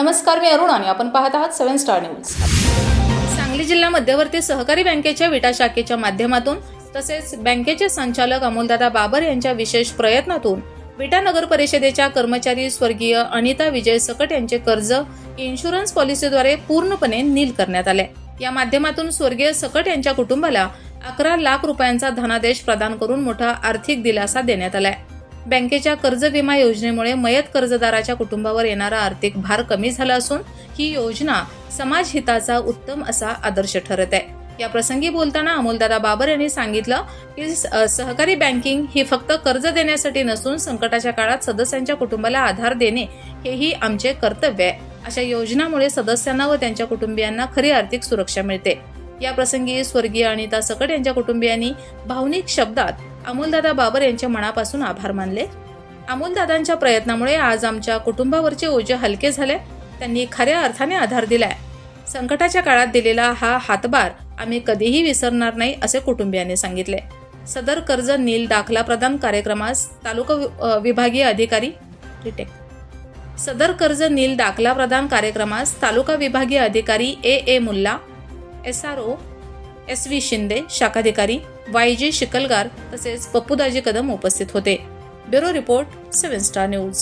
नमस्कार मी अरुण आणि आपण पाहत आहात सेव्हन स्टार न्यूज. सांगली जिल्हा मध्यवर्ती सहकारी बँकेच्या विटा शाखेच्या माध्यमातून तसेच बँकेचे संचालक अमोलदादा बाबर यांच्या विशेष प्रयत्नातून विटा नगर परिषदेच्या कर्मचारी स्वर्गीय अनिता विजय सकट यांचे कर्ज इन्शुरन्स पॉलिसीद्वारे पूर्णपणे नील करण्यात आले. या माध्यमातून स्वर्गीय सकट यांच्या कुटुंबाला अकरा लाख रुपयांचा धनादेश प्रदान करून मोठा आर्थिक दिलासा देण्यात आलाय. बँकेच्या कर्ज विमा योजनेमुळे मयत कर्जदाराच्या कुटुंबावर येणारा आर्थिक भार कमी झाला असून ही योजना समाज हिताचा उत्तम असा आदर्श ठरत आहे. या प्रसंगी बोलताना अमोलदादा बाबर यांनी सांगितलं की स- सहकारी बँकिंग ही फक्त कर्ज देण्यासाठी नसून संकटाच्या काळात सदस्यांच्या कुटुंबाला आधार देणे हेही आमचे कर्तव्य आहे. अशा योजनामुळे सदस्यांना व त्यांच्या कुटुंबियांना खरी आर्थिक सुरक्षा मिळते. या प्रसंगी स्वर्गीय अनिता सकट यांच्या कुटुंबियांनी भावनिक शब्दात अमोलदादा बाबर यांचे मनापासून आभार मानले. अमोलदादांच्या प्रयत्नामुळे आज आमच्या कुटुंबावरचे ओझे हलके झाले. त्यांनी खऱ्या अर्थाने आधार दिलाय. संकटाच्या काळात दिलेला हा हातभार आम्ही कधीही विसरणार नाही असे कुटुंबियांनी सांगितले. सदर कर्ज नील दाखला प्रदान कार्यक्रमास तालुका विभागीय अधिकारी रिटेक. सदर कर्ज नील दाखला प्रदान कार्यक्रमास तालुका विभागीय अधिकारी A A Mulla S R O S V Shinde शाखाधिकारी Y J Shikalgar तसेच पप्पूदाजी कदम उपस्थित होते. Bureau report seven star news.